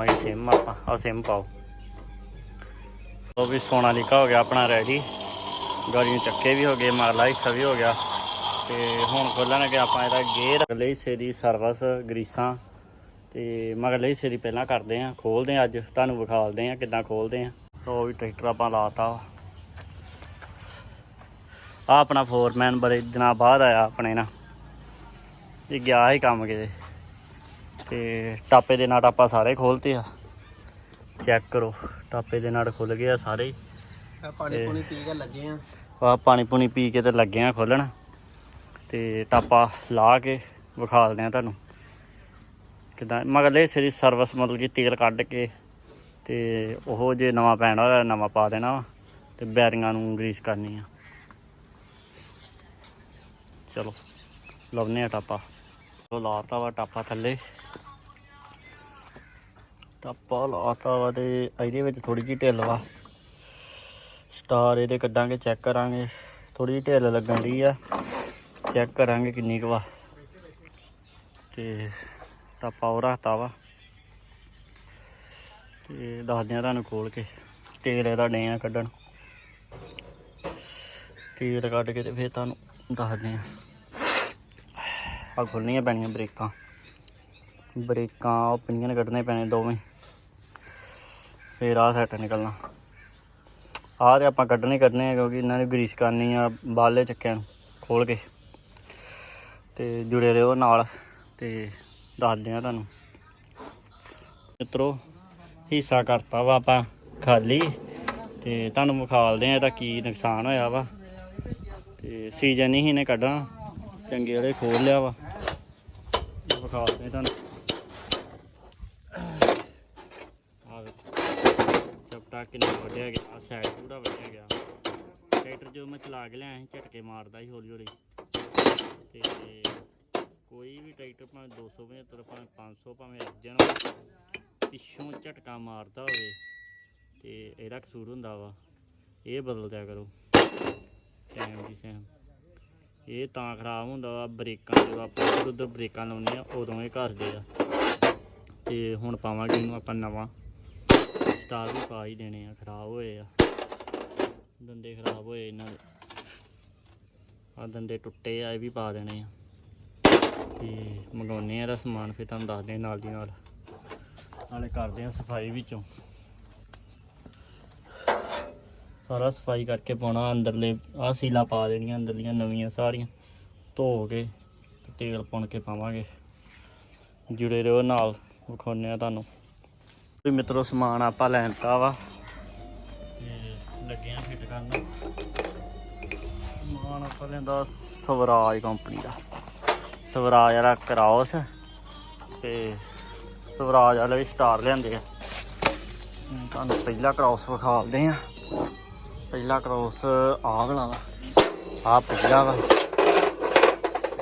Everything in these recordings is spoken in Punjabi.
ਆਈ ਸਿਮ ਆਪਾਂ ਆ ਸਿਮ ਪਾਓ। ਉਹ ਵੀ ਸੋਨਾ ਲਿਖਾ ਹੋ ਗਿਆ ਆਪਣਾ ਰੈਡੀ ਗਾੜੀ ਚੱਕੇ ਵੀ ਹੋ ਗਏ ਮਗਲਾ ਹਿੱਸਾ ਵੀ ਹੋ ਗਿਆ। ਤੇ ਹੁਣ ਖੋਲਣਗੇ ਆਪਾਂ ਇਹਦਾ ਗੇਅਰ ਅਗਲੇ ਹਿੱਸੇ ਦੀ ਸਰਵਿਸ ਗਰੀਸਾਂ। ਤੇ ਮਗਰਲੇ ਹਿੱਸੇ ਦੀ ਪਹਿਲਾਂ ਕਰਦੇ ਆਂ, ਖੋਲਦੇ ਆਂ ਅੱਜ। ਤੁਹਾਨੂੰ ਵਿਖਾਲਦੇ ਆਂ ਕਿੱਦਾਂ ਖੋਲਦੇ ਆਂ। ਉਹ ਵੀ ਟਰੈਕਟਰ ਆਪਾਂ ਲਾਤਾ। ਵਾ ਆ ਆਪਣਾ ਫੋਰਮੈਨ ਬੜੇ ਦਿਨਾਂ ਬਾਅਦ ਆਇਆ ਆਪਣੇ ਨਾਲ। ਇਹ ਗਿਆ ਹੀ ਕੰਮ ਕਿਤੇ। ਤੇ ਟਾਪੇ ਦੇ ਨਟ ਆਪਾਂ ਸਾਰੇ ਖੋਲਤੇ ਆ। ਚੈੱਕ ਕਰੋ ਟਾਪੇ ਦੇ ਨਟ ਖੁੱਲ ਗਏ ਆ ਸਾਰੇ ਪਾਣੀ ਪੂਣੀ ਪੀ ਕੇ ਲੱਗੇ ਆ। ਆ ਪਾਣੀ ਪੂਣੀ ਪੀ ਕੇ ਤੇ ਲੱਗੇ ਆ ਖੋਲਣ। ਤੇ ਟਾਪਾ ਲਾ ਕੇ ਵਿਖਾਲਦੇ ਆ ਤੁਹਾਨੂੰ। ਕਿਦਾਂ? ਮਗਲੇ ਸਿਰੀ ਸਰਵਿਸ ਮਤਲਬ ਕਿ ਤੇਲ ਕੱਢ ਕੇ ਤੇ ਉਹ ਜੇ ਨਵਾਂ ਪੈਣਾ ਹੋਇਆ ਨਵਾਂ ਪਾ ਦੇਣਾ ਵਾ ਤੇ ਬੈਰਿੰਗਾਂ ਨੂੰ ਗਰੀਸ ਕਰਨੀ ਆ। ਚਲੋ ਲਾਉਨੇ ਆ ਟਾਪਾ। ਉਹ ਲਾਤਾ ਵਾ ਟਾਪਾ ਥੱਲੇ। ਟਾਪਾ ਲਾਤਾ ਵਾ ਤੇ ਇਹਦੇ ਵਿੱਚ ਥੋੜੀ ਜਿਹੀ ਢਿੱਲ ਵਾ। ਸਟਾਰ ਇਹਦੇ ਕੱਢਾਂਗੇ ਚੈੱਕ ਕਰਾਂਗੇ। ਥੋੜੀ ਜਿਹੀ ਢਿੱਲ ਲੱਗਣ ਦੀ ਆ। ਚੈੱਕ ਕਰਾਂਗੇ ਕਿੰਨੀ ਕੁ ਵਾ। ਤੇ ਟਾਪਾ ਉਹ ਰੱਖਤਾ ਵਾ। ਤੇ ਦੱਸਦੇ ਆ ਤੁਹਾਨੂੰ ਖੋਲ ਕੇ। ਤੇਲ ਇਹਦਾ ਡੇ ਆ ਕੱਢਣ। ਤੇਲ ਕੱਢ ਕੇ ਤੇ ਫਿਰ ਤੁਹਾਨੂੰ ਦੱਸਦੇ ਆ। ਆ ਖੁੱਲਣੀਆਂ ਪੈਣੀਆਂ ਬ੍ਰੇਕਾਂ। ਬ੍ਰੇਕਾਂ ਉਹ ਪਿੰਨੀਆਂ ਕੱਢਣੇ ਪੈਣੇ ਦੋਵੇਂ। ਫਿਰ ਆਹ ਸੈੱਟ ਨਿਕਲਣਾ। ਆਹ ਤੇ ਆਪਾਂ ਕੱਢਣੇ ਕੱਢਣੇ ਆ ਕਿਉਂਕਿ ਇਹਨਾਂ ਨੇ ਗਰੀਸ ਕਰਨੀ ਆ ਬਾਲੇ ਚੱਕਿਆਂ ਨੂੰ ਖੋਲ ਕੇ। ਤੇ ਜੁੜੇ ਰਹੋ ਨਾਲ ਤੇ ਦੱਸਦੇ ਆ ਤੁਹਾਨੂੰ। ਮਿੱਤਰੋ, ਹਿੱਸਾ ਕਰਤਾ ਵਾ ਆਪਾਂ ਖਾਲੀ। ਤੇ ਤੁਹਾਨੂੰ ਵਿਖਾਲਦੇ ਆ ਇਹਦਾ ਕੀ ਨੁਕਸਾਨ ਹੋਇਆ ਵਾ। ਤੇ ਸੀਜ਼ਨ ਹੀ ਇਹਨੇ ਕੱਢਣਾ। ਚੰਗੇ ਵਾਲੇ ਖੋਲ ਲਿਆ ਵਾ। ਵਿਖਾਲਦੇ ਤੁਹਾਨੂੰ ਆਹ ਵੇਖੋ। ਚਪਟਾ ਕਿੰਨਾ ਵੱਢਿਆ ਗਿਆ ਸਾਈਡ ਪੂਰਾ ਵੱਢਿਆ ਗਿਆ। ਟਰੈਕਟਰ ਜੋ ਮੈਂ ਚਲਾ ਕੇ ਲਿਆ ਸੀ, ਝਟਕੇ ਮਾਰਦਾ ਸੀ ਹੌਲੀ ਹੌਲੀ। ਤੇ ਕੋਈ ਵੀ ਟਰੈਕਟਰ ਭਾਵੇਂ 275 ਭਾਵੇਂ 500 ਭਾਵੇਂ ਅਰਜਨ ਪਿੱਛੋਂ ਝਟਕਾ ਮਾਰਦਾ ਹੋਵੇ, ਤੇ ਇਹਦਾ ਕਸੂਰ ਹੁੰਦਾ ਵਾ। ਇਹ ਬਦਲ ਦਿਆ ਕਰੋ। ਟਾਈਮ ਦੀ ਸੈਮ ਇਹ ਤਾਂ ਖਰਾਬ ਹੁੰਦਾ ਵਾ, ਬ੍ਰੇਕਾਂ ਜਦੋਂ ਆਪਾਂ ਇੱਧਰ ਉੱਧਰ ਬ੍ਰੇਕਾਂ ਲਾਉਂਦੇ ਆ, ਉਦੋਂ ਇਹ ਘਸਦੇ ਆ। ਤੇ ਹੁਣ ਪਾਵਾਂਗੇ ਇਹਨੂੰ ਆਪਾਂ ਨਵਾਂ। ਤਾਰ ਵੀ ਪਾ ਹੀ ਦੇਣੇ ਆ, ਖਰਾਬ ਹੋਏ ਆ। ਦੰਦੇ ਖਰਾਬ ਹੋਏ ਇਹਨਾਂ ਦੇ। ਆ ਦੰਦੇ ਟੁੱਟੇ ਆ, ਇਹ ਵੀ ਪਾ ਦੇਣੇ ਆ। ਤੇ ਮੰਗਾਉਨੇ ਆ ਇਹਦਾ ਸਮਾਨ, ਫਿਰ ਤੁਹਾਨੂੰ ਦੱਸਦੇ ਨਾਲ ਦੀ ਨਾਲ। ਨਾਲੇ ਕਰਦੇ ਆ ਸਫ਼ਾਈ ਵਿੱਚੋਂ। ਸਾਰਾ ਸਫ਼ਾਈ ਕਰਕੇ ਪਾਉਣਾ, ਅੰਦਰਲੇ ਆ ਸੀਲਾ ਪਾ ਦੇਣੀਆਂ, ਅੰਦਰਲੀਆਂ ਨਵੀਆਂ ਸਾਰੀਆਂ। ਧੋ ਕੇ ਤੇਲ ਪਾਉਣ ਕੇ ਪਾਵਾਂਗੇ। ਜੁੜੇ ਰਹੋ ਨਾਲ, ਵਿਖਾਉਂਦੇ ਆ ਤੁਹਾਨੂੰ। ਵੀ ਮਿੱਤਰੋ ਸਮਾਨ ਆਪਾਂ ਲੈਣ ਤਾ ਵਾ। ਤੇ ਲੱਗੇ ਆ ਫਿੱਟ ਕਰਨ। ਸਮਾਨ ਆਪਾਂ ਲੈਂਦਾ ਸਵਰਾਜ ਕੰਪਨੀ ਦਾ। ਸਵਰਾਜ ਵਾਲਾ ਕਰਾਉਸ ਤੇ ਸਵਰਾਜ ਵਾਲੇ ਵੀ ਸਟਾਰ ਲਿਆਂਦੇ ਆ। ਤੁਹਾਨੂੰ ਪਹਿਲਾ ਕਰਾਉਸ ਵਿਖਾਲਦੇ ਆ। ਪਹਿਲਾ ਕਰਾਉਸ ਆਹ ਵਾਲਾ ਵਾ। ਆਹ ਪਹਿਲਾ ਵਾ।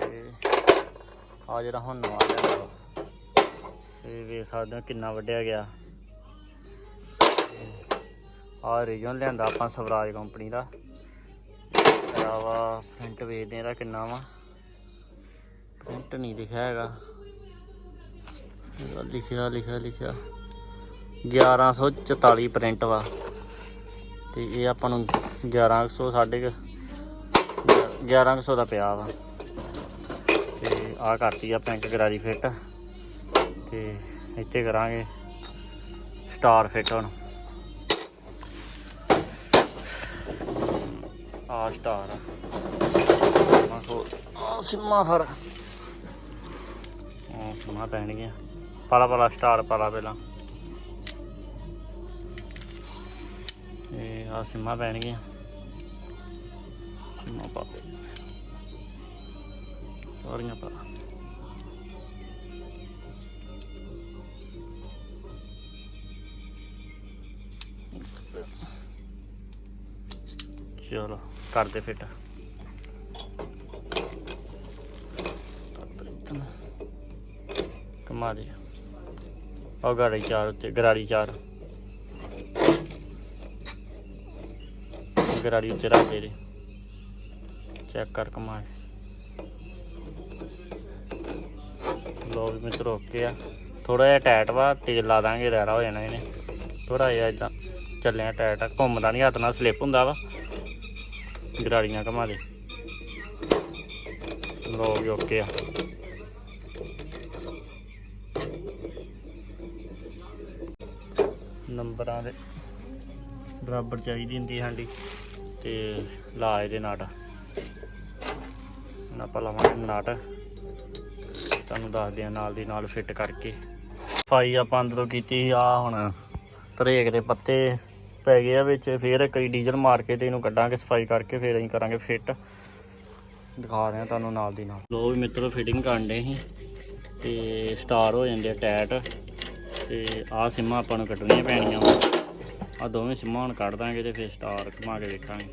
ਤੇ ਆ ਜਿਹੜਾ ਹੁਣ ਨਵਾਂ ਲਿਆਂਦਾ ਇਹ ਵੇਖ ਸਕਦੇ ਹੋ ਕਿੰਨਾ ਵੱਢਿਆ ਗਿਆ। ਆ ਰੀਜਨ ਲਿਆਂਦਾ ਆਪਾਂ ਸਵਰਾਜ ਕੰਪਨੀ ਦਾ। ਵਾ ਪ੍ਰਿੰਟ ਵੇਚਦੇ ਇਹਦਾ ਕਿੰਨਾ ਵਾ। ਪ੍ਰਿੰਟ ਨਹੀਂ ਲਿਖਿਆ ਹੈਗਾ। ਇਹਦਾ ਲਿਖਿਆ ਲਿਖਿਆ ਲਿਖਿਆ। 1144 ਪ੍ਰਿੰਟ ਵਾ। ਤੇ ਇਹ ਆਪਾਂ ਨੂੰ 1100 ਸਾਢੇ ਕੁ 1100 ਦਾ ਪਿਆ ਵਾ। ਤੇ ਆ ਕਰਤੀ ਆ ਪੈਂਕ ਗਰਾਰੀ ਫਿੱਟ ਤੇ ਇੱਥੇ ਕਰਾਂਗੇ ਸਟਾਰ ਫਿੱਟ ਹੁਣ। ਆ ਸਟਾਰ ਆ ਆ ਸਿਮਾ ਫਰ। ਆ ਸਿਮਾ ਪੈਣਗੀਆਂ ਪਾਲਾ ਪਾਲਾ ਸਟਾਰ ਪਾਲਾ ਪਹਿਲਾਂ। ਇਹ ਆ ਸਿਮਾ ਪੈਣਗੀਆਂ ਸਿਮਾ ਪਾ ਸਾਰੀਆਂ ਪਾ ਚਲੋ, ਕਰਦੇ ਫਿੱਟ। ਕਮਾ ਦੇ। ਉਹ ਗਾੜੀ ਚਾਰ ਉੱਤੇ ਗਰਾੜੀ ਚਾਰ। ਗਰਾੜੀ ਉੱਤੇ ਰੱਖ ਦੇ ਚੈੱਕ ਕਰ ਕਮਾ ਲੋ ਵੀ ਮਿੱਤਰੋ, ਓਕੇ ਆ। ਥੋੜਾ ਜਿਹਾ ਟਾਈਟ ਵਾ, ਤੇਲ ਲਾ ਦਾਂਗੇ ਰੈਰਾ ਹੋ ਜਾਣਾ ਇਹਨੇ। ਥੋੜਾ ਜਿਹਾ ਇਦਾਂ ਚੱਲਿਆ ਟਾਈਟ ਆ ਘੁੰਮਦਾ ਨਹੀਂ ਹੱਥ ਨਾਲ ਸਲਿੱਪ ਹੁੰਦਾ ਵਾ। ਗਰਾੜੀਆਂ ਘਮਾ ਦੇ। ਲੋਗ ਓਕੇ ਆ। ਨੰਬਰਾਂ ਦੇ ਬਰਾਬਰ ਚਾਹੀਦੀ ਹੁੰਦੀ ਹਾਂਡੀ ਤੇ ਲਾ ਇਹਦੇ ਨਾਟ। ਆਪਾਂ ਲਾਵਾਂਗੇ ਨਾਟ। ਤੁਹਾਨੂੰ ਦੱਸਦੇ ਆ ਨਾਲ ਦੀ ਨਾਲ ਫਿੱਟ ਕਰਕੇ। ਸਫ਼ਾਈ ਆਪਾਂ ਅੰਦਰੋਂ ਕੀਤੀ ਆ ਹੁਣ ਤਰੇਕ ਦੇ ਪੱਤੇ ਪੈ ਗਏ ਆ ਵਿੱਚ, ਫੇਰ ਕਈ ਡੀਜ਼ਲ ਮਾਰ ਕੇ ਤੇ ਇਹਨੂੰ ਕੱਢਾਂਗੇ, ਸਫ਼ਾਈ ਕਰਕੇ ਫੇਰ ਅਸੀਂ ਕਰਾਂਗੇ ਫਿੱਟ ਦਿਖਾ ਰਹੇ ਆ ਤੁਹਾਨੂੰ ਨਾਲ ਦੀ ਨਾਲ। ਲੋ ਵੀ ਮਿੱਤਰੋ ਫਿਟਿੰਗ ਕਰਨ ਦੇ ਸੀ, ਤੇ ਸਟਾਰ ਹੋ ਜਾਂਦੇ ਆ ਟੈਟ, ਤੇ ਆਹ ਸਿੰਮਾਂ ਆਪਾਂ ਨੂੰ ਕੱਢਣੀਆਂ ਪੈਣੀਆਂ। ਆ ਦੋਵੇਂ ਸਿੰਮਾਂ ਹੁਣ ਕੱਢ ਦਾਂਗੇ ਤੇ ਫਿਰ ਸਟਾਰ ਘੁਮਾ ਕੇ ਵੇਖਾਂਗੇ।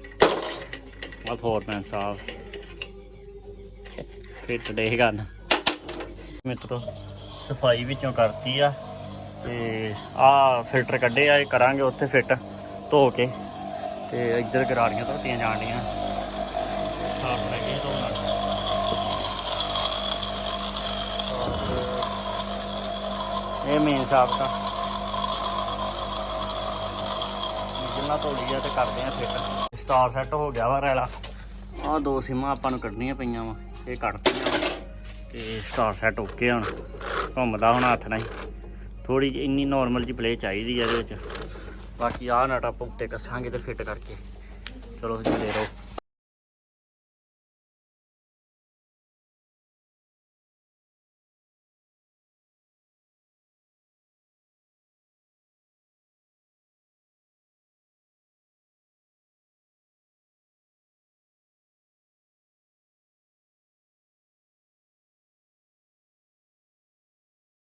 ਆ ਫੋਰਮੈਨ ਸਾਹਿਬ ਫਿੱਟ ਡੇ ਕਰਨ। ਮਿੱਤਰੋ, ਸਫ਼ਾਈ ਵਿੱਚੋਂ ਕਰਤੀ ਆ, ਤੇ ਆ ਫਿਲਟਰ ਕੱਢੇ ਆ, ਇਹ ਕਰਾਂਗੇ ਉੱਥੇ ਫਿੱਟ ਧੋ ਕੇ ਤੇ ਇੱਧਰ ਗਰਾਰੀਆਂ ਧੋਤੀਆਂ ਜਾਣ ਡੀਆਂ ਸਾਫ਼ ਰਹਿ ਗਏ ਧੋਣ ਨਾਲ। ਇਹ ਮੇਨ ਸਾਫ਼ ਤਾਂ। ਜਿੰਨਾ ਧੋਲੀ ਆ ਤੇ ਕਰਦੇ ਆ ਫਿੱਟ। ਸਟਾਰ ਸੈੱਟ ਹੋ ਗਿਆ ਵਾ ਰੈਲਾ। ਆ ਦੋ ਸਿਮਾਂ ਆਪਾਂ ਨੂੰ ਕੱਢਣੀਆਂ ਪਈਆਂ ਵਾ। ਇਹ ਕੱਢਤੀਆਂ ਵਾ। ਤੇ ਸਟਾਰ ਸੈੱਟ ਓਕੇ ਹੁਣ। ਘੁੰਮਦਾ ਹੁਣ ਹੱਥ ਨਾਲ ਹੀ। ਥੋੜੀ ਜਿਹੀ ਇੰਨੀ ਨਾਰਮਲ ਜੀ ਪਲੇ ਚਾਹੀਦੀ ਹੈ ਇਹਦੇ ਵਿੱਚ। ਬਾਕੀ ਆਹ ਨਟ ਆਪਾਂ ਉੱਤੇ ਕੱਸਾਂਗੇ ਤੇ ਫਿੱਟ ਕਰਕੇ। ਚਲੋ ਜੁੜੇ ਰਹੋ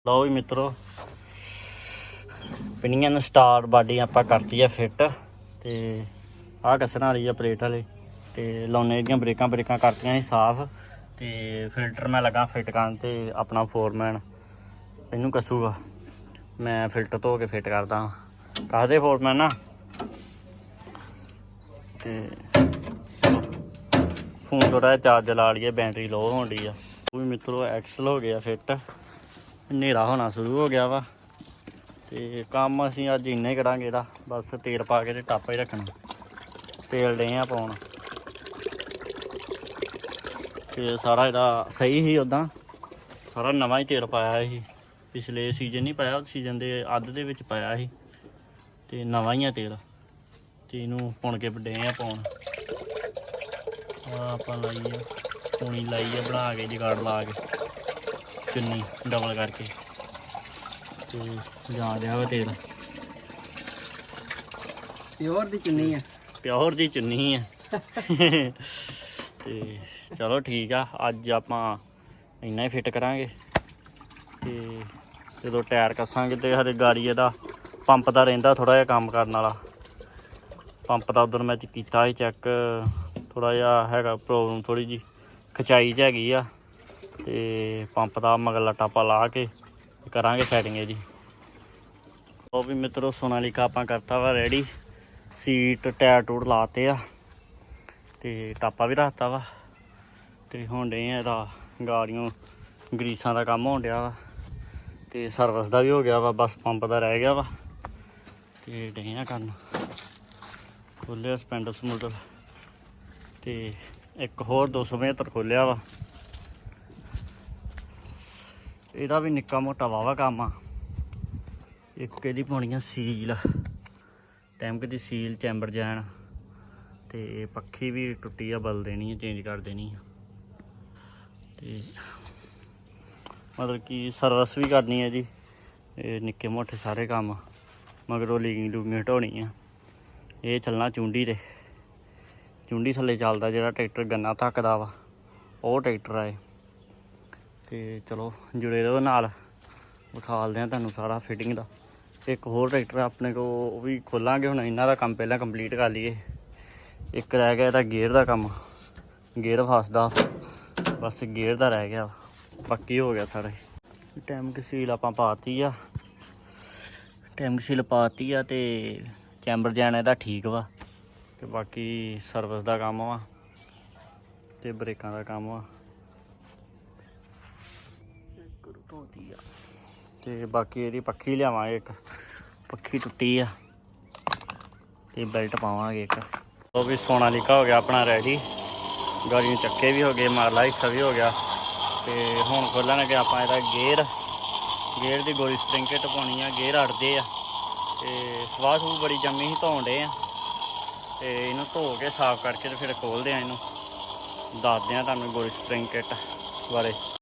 ਲਓ ਵੀ ਮਿੱਤਰੋ ਪਿੰਨੀਆਂ ਨੂੰ ਸਟਾਰ ਬਾਡੀ ਆਪਾਂ ਕਰਤੀ ਆ ਫਿੱਟ ਤੇ ਆਹ ਕੱਸਣ ਵਾਲੀ ਆ ਪਲੇਟ ਵਾਲੇ ਤੇ ਲਾਉਣੇ ਇਹਦੀਆਂ ਬ੍ਰੇਕਾਂ ਬ੍ਰੇਕਾਂ ਕਰਤੀਆਂ ਸੀ ਸਾਫ਼ ਤੇ ਫਿਲਟਰ ਮੈਂ ਲੱਗਾ ਫਿੱਟ ਕਰਨ ਤੇ ਆਪਣਾ ਫੋਰਮੈਨ, ਇਹਨੂੰ ਕੱਸੂਗਾ। ਮੈਂ ਫਿਲਟਰ ਧੋ ਕੇ ਫਿੱਟ ਕਰਦਾ ਕਹਦੇ ਫੋਰਮੈਨ ਨਾ ਤੇ ਫੋਨ ਥੋੜਾ ਚਾਰਜ ਲਾ ਲਈਏ, ਬੈਟਰੀ ਲੋ ਹੋਣ ਡਈ ਆ। ਉਹ ਵੀ ਮਿੱਤਰੋ ਐਕਸਲ ਹੋ ਗਿਆ ਫਿੱਟ। ਹਨੇਰਾ ਹੋਣਾ ਸ਼ੁਰੂ ਹੋ ਗਿਆ ਵਾ। ਤੇ ਕੰਮ ਅਸੀਂ ਅੱਜ ਇੰਨਾ ਹੀ ਕਰਾਂਗੇ ਇਹਦਾ। ਬਸ ਤੇਲ ਪਾ ਕੇ ਤੇ ਟਾਪਾ ਹੀ ਰੱਖਣਾ। ਤੇਲ ਡੇ ਆ ਪਾਉਣ। ਤੇ ਸਾਰਾ ਇਹਦਾ ਸਹੀ ਹੀ ਉਦਾਂ ਸਾਰਾ ਨਵਾਂ ਹੀ ਤੇਲ ਪਾਇਆ ਸੀ। ਪਿਛਲੇ ਸੀਜ਼ਨ ਨਹੀਂ ਪਾਇਆ ਸੀਜ਼ਨ ਦੇ ਅੱਧ ਦੇ ਵਿੱਚ ਪਾਇਆ ਸੀ। ਤੇ ਨਵਾਂ ਹੀ ਆ ਤੇਲ। ਤੇ ਇਹਨੂੰ ਪੁਣ ਕੇ ਡੇ ਆ ਪਾਉਣ। ਆ ਆਪਾਂ ਲਾਈ ਆ ਪੂਣੀ ਲਾਈ ਆ ਬਣਾ ਕੇ, ਜਗਾੜ ਲਾ ਕੇ। ਚੁੰਨੀ ਡਬਲ ਕਰਕੇ। ਤੇ ਜਾ ਰਿਹਾ ਵਾ ਤੇਲ। ਪਿਓਰ ਦੀ ਚੁੰਨੀ ਆ। ਪਿਓਰ ਦੀ ਚੁੰਨੀ ਆ। ਤੇ ਚਲੋ ਠੀਕ ਆ ਅੱਜ ਆਪਾਂ ਇੰਨਾ ਹੀ ਫਿੱਟ ਕਰਾਂਗੇ। ਤੇ ਜਦੋਂ ਟਾਇਰ ਕੱਸਾਂਗੇ ਤੇ ਹਰੇ ਗਾੜੀ ਇਹਦਾ ਪੰਪ ਦਾ ਰਹਿੰਦਾ ਥੋੜਾ ਜਿਹਾ ਕੰਮ ਕਰਨ ਵਾਲਾ। ਪੰਪ ਦਾ ਉਧਰ ਮੈਂ ਕੀਤਾ ਸੀ ਚੈੱਕ ਥੋੜਾ ਜਿਹਾ ਹੈਗਾ ਪ੍ਰੋਬਲਮ ਥੋੜੀ ਜੀ ਖਚਾਈ ਚ ਹੈਗੀ ਆ। ਤੇ ਪੰਪ ਦਾ ਮਗਲਾ ਟਾਪਾ ਲਾ ਕੇ ਕਰਾਂਗੇ ਸੈਟਿੰਗ ਇਹਦੀ ਉਹ ਵੀ ਮਿੱਤਰੋ, ਸੋਨਾਲੀਕਾ ਆਪਾਂ ਕਰਤਾ ਵਾ ਰੈਡੀ ਸੀਟ ਟਾਇਰ ਟੂਰ ਲਾਤੇ ਆ। ਤੇ ਟਾਪਾ ਵੀ ਰੱਖਤਾ ਵਾ। ਤੇ ਹੁਣ ਡੇ ਆ ਇਹਦਾ ਗਾੜੀਆਂ ਗਰੀਸਾਂ ਦਾ ਕੰਮ ਹੋਣ ਡਿਆ ਵਾ। ਤੇ ਸਰਵਿਸ ਦਾ ਵੀ ਹੋ ਗਿਆ ਵਾ ਬਸ ਪੰਪ ਦਾ ਰਹਿ ਗਿਆ ਵਾ। ਤੇ ਡੇ ਆ ਕਰਨ ਖੋਲਿਆ ਸਪੈਂਡਰ ਸਮੂਟਰ ਤੇ ਇੱਕ ਹੋਰ 275 ਖੋਲਿਆ ਵਾ। ਇਹਦਾ ਵੀ ਨਿੱਕਾ ਮੋਟਾ ਵਾਵਾ ਕੰਮ ਆ। ਇੱਕ ਇਹਦੀ ਪਾਉਣੀ ਆ ਸੀਲ। ਟੈਂਕ ਦੀ ਸੀਲ ਚੈਂਬਰ ਜੈਨ। ਤੇ ਪੱਖੀ ਵੀ ਟੁੱਟੀ ਆ, ਬਲ ਦੇਣੀ ਆ ਚੇਂਜ ਕਰ ਦੇਣੀ ਆ। ਤੇ ਮਤਲਬ ਕਿ ਸਰਵਿਸ ਵੀ ਕਰਨੀ ਹੈ ਜੀ ਇਹ ਨਿੱਕੇ ਮੋਟੇ ਸਾਰੇ ਕੰਮ ਮਗਰੋਂ ਲੀਕਿੰਗ ਲੂਕਿੰਗ ਹਟਾਉਣੀ ਆ। ਇਹ ਚੱਲਣਾ ਚੁੰਡੀ ਤੇ। ਚੁੰਡੀ ਥੱਲੇ ਚੱਲਦਾ ਜਿਹੜਾ ਟਰੈਕਟਰ ਗੰਨਾ ਥੱਕਦਾ ਵਾ। ਉਹ ਟਰੈਕਟਰ ਆ ਇਹ। ਤੇ ਚਲੋ ਜੁੜੇ ਰਹੋ ਨਾਲ। ਵਿਖਾਲਦੇ ਆ ਤੁਹਾਨੂੰ ਸਾਰਾ ਫਿਟਿੰਗ ਦਾ। ਇੱਕ ਹੋਰ ਟਰੈਕਟਰ ਆਪਣੇ ਕੋ ਉਹ ਵੀ ਖੋਲਾਂਗੇ ਹੁਣ, ਇਹਨਾਂ ਦਾ ਕੰਮ ਪਹਿਲਾਂ ਕੰਪਲੀਟ ਕਰ ਲਈਏ। ਇੱਕ ਰਹਿ ਗਿਆ ਇਹਦਾ ਗੇਅਰ ਦਾ ਕੰਮ। ਗੇਅਰ ਫਸਦਾ। ਬਸ ਗੇਅਰ ਦਾ ਰਹਿ ਗਿਆ। ਪੱਕੀ ਹੋ ਗਿਆ ਸਾਰੇ ਟਾਈਮ ਸੀਲ ਆਪਾਂ ਪਾਤੀ ਆ। ਟਾਈਮ ਸੀਲ ਪਾਤੀ ਆ ਤੇ ਚੈਂਬਰ ਜਾਣਾ ਇਹਦਾ ਠੀਕ ਵਾ। ਤੇ ਬਾਕੀ ਸਰਵਿਸ ਦਾ ਕੰਮ ਵਾ। ਤੇ ਬ੍ਰੇਕਾਂ ਦਾ ਕੰਮ ਵਾ। ਤੇ ਬਾਕੀ ਇਹਦੀ ਪੱਖੀ ਲਿਆਵਾਂਗੇ ਇੱਕ। ਪੱਖੀ ਟੁੱਟੀ ਆ। ਤੇ ਬੈਲਟ ਪਾਵਾਂਗੇ ਇੱਕ। ਉਹ ਵੀ ਸੋਨਾ ਸੋਨਾਲੀਕਾ ਹੋ ਗਿਆ ਆਪਣਾ ਰੈਡੀ। ਗਾੜੀਆਂ ਚੱਕੇ ਵੀ ਹੋ ਗਏ ਮਾਰਲਾ ਹਿੱਸਾ ਵੀ ਹੋ ਗਿਆ। ਤੇ ਹੁਣ ਖੋਲਣਗੇ ਆਪਾਂ ਇਹਦਾ ਗੇਅਰ। ਗੇਅਰ ਦੀ ਗੋਲੀ ਸਪਰਿੰਗ ਕਿਟ ਪਾਉਣੀ ਆ, ਗੇਅਰ ਅੜਦੇ ਆ। ਤੇ ਸਵਾਹ ਸੂ ਬੜੀ ਜੰਮੀ ਹੀ ਧੋਣ ਡੇ ਆ। ਤੇ ਇਹਨੂੰ ਧੋ ਕੇ ਸਾਫ਼ ਕਰਕੇ ਤੇ ਫਿਰ ਖੋਲਦੇ ਆ ਇਹਨੂੰ। ਦੱਸਦੇ ਆ ਤੁਹਾਨੂੰ ਗੋਰੀ ਸਪਰਿੰਗ ਕਿਟ ਬਾਰੇ।